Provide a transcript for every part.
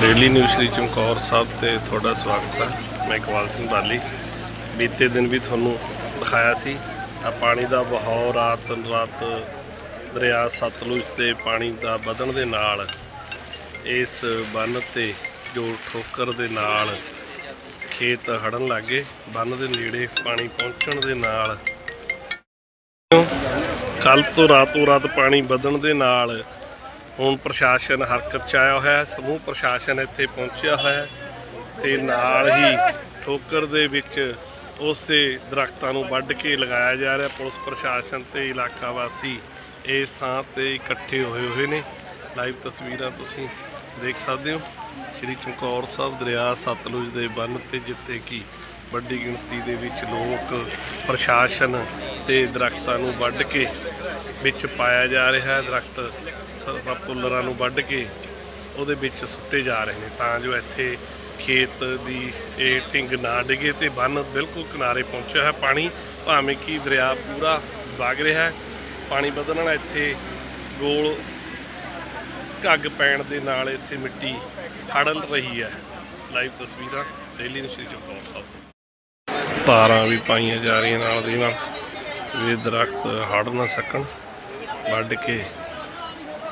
Daily news Shri Chamkaur Sahib ਤੇ ਤੁਹਾਡਾ ਸਵਾਗਤ ਹੈ। ਮੈਂ ਇਕਬਾਲ ਸਿੰਘ ਬਾਲੀ। ਬੀਤੇ ਦਿਨ ਵੀ ਤੁਹਾਨੂੰ ਦਿਖਾਇਆ ਸੀ ਆ ਪਾਣੀ ਦਾ ਬਹਾਅ ਰਾਤ ਰਾਤ ਦਰਿਆ ਸਤਲੁਜ ਤੇ ਪਾਣੀ ਦਾ ਵਧਣ ਦੇ ਨਾਲ ਇਸ ਬੰਨ ਤੇ ਜੋ ਠੋਕਰ ਦੇ ਨਾਲ ਖੇਤ ਹੜਨ ਲੱਗੇ ਬੰਨ ਦੇ ਨੇੜੇ ਪਾਣੀ ਪਹੁੰਚਣ ਦੇ ਨਾਲ ਕੱਲ ਤੋਂ ਰਾਤੋਂ ਰਾਤ ਪਾਣੀ ਵਧਣ ਦੇ ਨਾਲ ਹੁਣ ਪ੍ਰਸ਼ਾਸਨ ਹਰਕਤ ਚ ਆਇਆ ਹੋਇਆ ਹੈ, ਸਮੂਹ ਪ੍ਰਸ਼ਾਸਨ ਇੱਥੇ ਪਹੁੰਚਿਆ ਹੋਇਆ ਹੈ ਤੇ ਨਾਲ ਹੀ ਠੋਕਰ ਦੇ ਵਿੱਚ ਉਸ ਦੇ ਦਰਖਤਾਂ ਨੂੰ ਵੱਢ ਕੇ ਲਗਾਇਆ ਜਾ ਰਿਹਾ ਪੁਲਿਸ ਪ੍ਰਸ਼ਾਸਨ ਤੇ ਇਲਾਕਾ ਵਾਸੀ ਇਸ ਥਾਂ ਤੇ ਇਕੱਠੇ ਹੋਏ ਹੋਏ ਨੇ। ਲਾਈਵ ਤਸਵੀਰਾਂ ਤੁਸੀਂ ਦੇਖ ਸਕਦੇ ਹੋ। ਸ਼੍ਰੀ ਚਮਕੌਰ ਸਾਹਿਬ ਦਰਿਆ ਸਤਲੁਜ ਦੇ ਬੰਨ ਤੇ ਜਿੱਥੇ ਕਿ ਵੱਡੀ ਗਿਣਤੀ ਦੇ ਵਿੱਚ ਲੋਕ ਪ੍ਰਸ਼ਾਸਨ ਤੇ ਦਰਖਤਾਂ ਨੂੰ ਵੱਢ ਕੇ ਵਿੱਚ ਪਾਇਆ ਜਾ ਰਿਹਾ ਹੈ। ਦਰਖਤ ਸ- ਪੁੱਲਰਾਂ ਨੂੰ ਵੱਢ ਕੇ ਉਹਦੇ ਵਿੱਚ ਸੁੱਟੇ ਜਾ ਰਹੇ ਨੇ, ਤਾਂ ਜੋ ਇੱਥੇ ਖੇਤ ਦੀ ਇਹ ਢਿੰਗ ਨਾ ਡਿੱਗੇ ਤੇ ਬੰਨ ਬਿਲਕੁਲ ਕਿਨਾਰੇ ਪਹੁੰਚਿਆ ਹੈ ਪਾਣੀ, ਭਾਵੇਂ ਕਿ ਦਰਿਆ ਪੂਰਾ ਵਗ ਰਿਹਾ ਹੈ। ਪਾਣੀ ਵਧਣ ਨਾਲ ਇੱਥੇ ਗੋਲ ਘੱਗ ਪੈਣ ਦੇ ਨਾਲ ਇੱਥੇ ਮਿੱਟੀ ਹੜਲ ਰਹੀ ਹੈ। ਲਾਈਵ ਤਸਵੀਰਾਂ ਡੇਲੀ ਨਿਊਜ਼ ਚਮਕੌਰ ਸਾਹਿਬ। ਤਾਰਾਂ ਵੀ ਪਾਈਆਂ ਜਾ ਰਹੀਆਂ ਨਾਲ ਦੀ ਨਾਲ ਵੀ ਇਹ ਦਰਖਤ ਹੜ ਨਾ ਸਕਣ, ਵੱਢ ਕੇ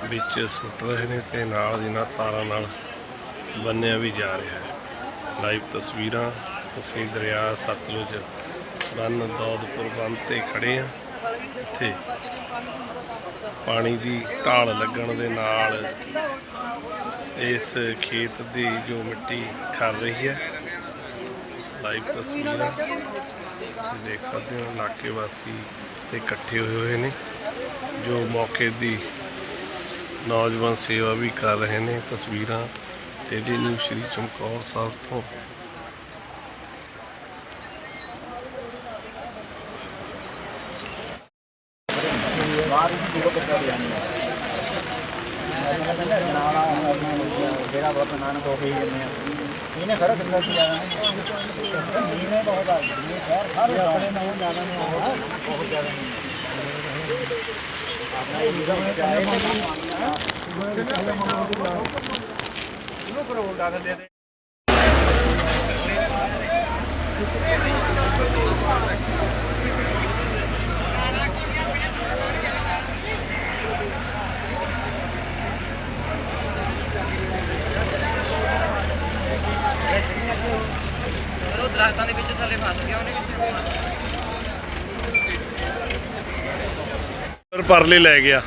ਵਿੱਚ ਸੁੱਟ ਰਹੇ ਨੇ ਤੇ ਨਾਲ ਦੀ ਨਾਲ ਤਾਰਾਂ ਨਾਲ ਬੰਨਿਆ ਵੀ ਜਾ ਰਿਹਾ ਹੈ। ਲਾਈਵ ਤਸਵੀਰਾਂ, ਤੁਸੀਂ ਦਰਿਆ, ਸਤਲੁਜ, ਬੰਨ ਦੌਦਪੁਰ ਬੰਨ ਤੇ ਖੜੇ ਆ। ਇੱਥੇ ਪਾਣੀ ਦੀ ਢਾਲ ਲੱਗਣ ਦੇ ਨਾਲ ਇਸ ਖੇਤ ਦੀ ਜੋ ਮਿੱਟੀ ਖਰ ਰਹੀ ਹੈ। ਲਾਈਵ ਤਸਵੀਰਾਂ, ਤੁਸੀਂ ਦੇਖ ਸਕਦੇ ਹੋ, ਇਲਾਕੇ ਵਾਸੀ ਤੇ ਇਕੱਠੇ ਹੋਏ ਹੋਏ ਨੇ, ਜੋ ਮੌਕੇ ਦੀ ਨੌਜਵਾਨ ਸੇਵਾ ਵੀ ਕਰ ਰਹੇ ਨੇ ਤਸਵੀਰਾਂ ਟੇਡੀ ਨਿਊਜ਼ ਸ਼੍ਰੀ ਚਮਕੌਰ ਸਾਹਿਬ ਤੋਂ। ਜਿਹੜਾ ਬਹੁਤ ਨਾਨਕ ਹੋ ਗਈ ਜਾਂਦੇ ਇਹਨੇ ਖਰਾ ਕਿੰਨਾ ਸੀ ਜ਼ਿਆਦਾ ਇਹਨੇ ਬਹੁਤ ਆ ਗਈ ਸ਼ਹਿਰ ਸਾਰੇ ਆਪਣੇ ਨਾਲੋਂ ਜ਼ਿਆਦਾ ਬਹੁਤ ਜ਼ਿਆਦਾ ਦਰਖਤਾਂ ਦੇ ਵਿੱਚ ਥੱਲੇ ਫਸ ਗਿਆ ਉਹਨੇ ਪਰ ਪਰਲੇ ਲੈ ਗਿਆ।